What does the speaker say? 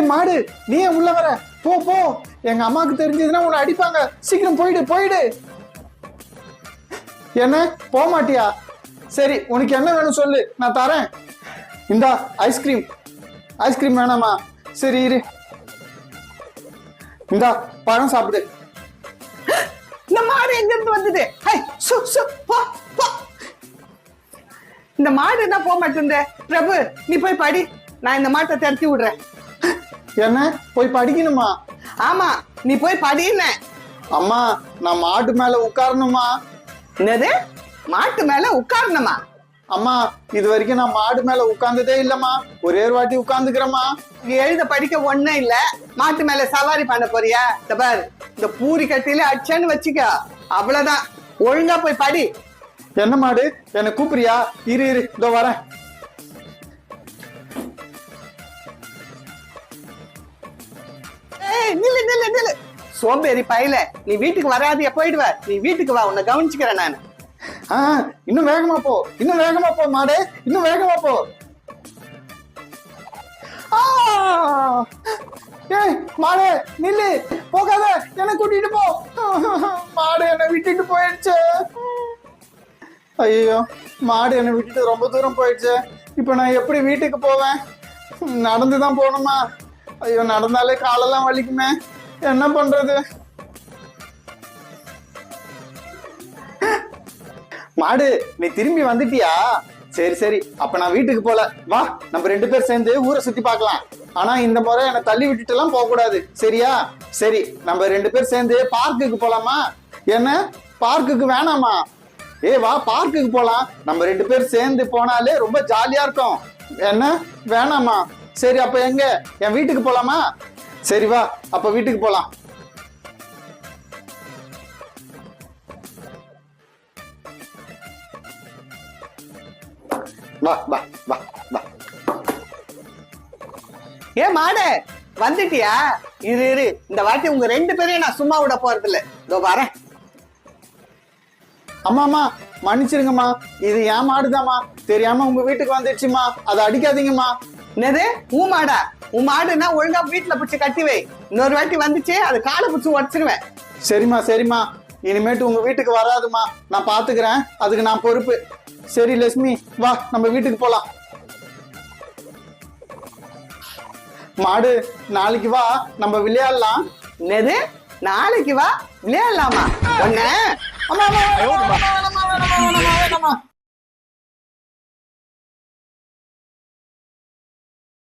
ஏய் மாடு நீ ஏன் உள்ள வர? போ போ. எங்க அம்மாவுக்கு தெரிஞ்சதுன்னா உன்னை அடிப்பாங்க. சீக்கிரம் போயிடு போயிடு. என்ன? போக மாட்டியா? சரி உனக்கு என்ன வேணும் சொல்லு. நான் தரேன். இந்தா ஐஸ்கிரீம் ஐஸ்கிரீம் வேணாமா? சரி இரு. இந்தா பழம் சாப்பிடு. இந்த மாடு எங்க இருந்து வந்தது? ஹை, சு, சு, போ, போ. இந்த மாடு என்ன போக மாட்டேங்குது? பிரபு நீ போய் படி. நான் இந்த மாட்டை திரட்டி விடுறேன். என்ன? போய் படிக்கணுமா? ஆமா நீ போய் படின்னு அம்மா நான் மாட்டு மேல உட்காரணுமா? என்னது? மாட்டு மேல உட்காரணுமா? அம்மா இது வரைக்கும் நான் மாடு மேல உட்கார்ந்ததே இல்லம்மா. ஒரே ஒரு வாட்டி உட்கார்ந்துக்கிறேம்மா. நீ எழுத படிக்க ஒண்ணும் இல்ல. மாட்டு மேல சவாரி பண்ண போறியா? இந்த பாரு இந்த பூரி கட்டில அடிச்சேன்னு வச்சுக்க. அவ்வளவுதான். ஒழுங்கா போய் படி. என்ன மாடு? என்ன கூப்பிடுறியா? இரு இரு இதோ வரேன். ஏய் நில்லு நில்லு நில்லு. சோம்பேறி பையல நீ வீட்டுக்கு வராதியா போயிடுவ. நீ வீட்டுக்கு வா உன்னை கவனிச்சுக்கிறேன் நான். ஆ இன்னும் வேகமா போ. இன்னும் வேகமா போ மாடு. இன்னும் வேகமா போ. ஆ! ஏய் மாடு நில்லு. போகாத என்ன கூட்டிட்டு போ. மாடு என்னை விட்டுட்டு போயிடுச்சு. ஐயோ மாடு என்னை விட்டுட்டு ரொம்ப தூரம் போயிடுச்சு. இப்போ நான் எப்படி வீட்டுக்கு போவேன்? நடந்து தான் போகணுமா? ஐயோ நடந்தாலே காலெல்லாம் வலிக்குமே. என்ன பண்றது? மாடு நீ திரும்பி வந்துட்டியா? சரி சரி. அப்ப நான் வீட்டுக்கு போல. வா நம்ம ரெண்டு பேர் சேர்ந்து ஊரை சுத்தி பார்க்கலாம். ஆனா இந்த முறை என்னை தள்ளி விட்டுட்டு எல்லாம் போக கூடாது சரியா? சரி நம்ம ரெண்டு பேர் சேர்ந்து பார்க்குக்கு போலாமா? என்ன? பார்க்குக்கு வேணாமா? ஏ வா பார்க்குக்கு போலாம். நம்ம ரெண்டு பேர் சேர்ந்து போனாலே ரொம்ப ஜாலியா இருக்கும். என்ன? வேணாமா? சரி அப்ப எங்க? என் வீட்டுக்கு போலாமா? சரி வா. அப்ப வீட்டுக்கு போலாம். வா வா வா வா. ஏ மாடு வந்துட்டியா? இரு இரு. இந்த வாட்டி உங்க ரெண்டு பேரையும் நான் சும்மா விட போறது இல்ல இதோ வரேன். அம்மாமா மன்னிச்சிருங்கம்மா. இது ஏன் மாடுதாம்மா. தெரியாம உங்க வீட்டுக்கு வந்துடுச்சுமா அதை அடிக்காதீங்கம்மா. என்னது? உன் மாடா? உன் மாடுன்னா ஒழுங்கா வீட்டுல பிடிச்சி கட்டி வை. இன்னொரு வாட்டி வந்துச்சு அது காலை பிடிச்சி உடச்சிருவேன். சரிம்மா சரிம்மா. இனிமேட்டு உங்க வீட்டுக்கு வராதும்மா. நான் பாத்துக்கிறேன். அதுக்கு நான் பொறுப்பு. சரி லட்சுமி வா நம்ம வீட்டுக்கு போலாம். மாடு நாளைக்கு வா. நம்ம விளையாடலாம். என்னது? நாளைக்கு வா? விளையாடலாமா? ஒண்ணு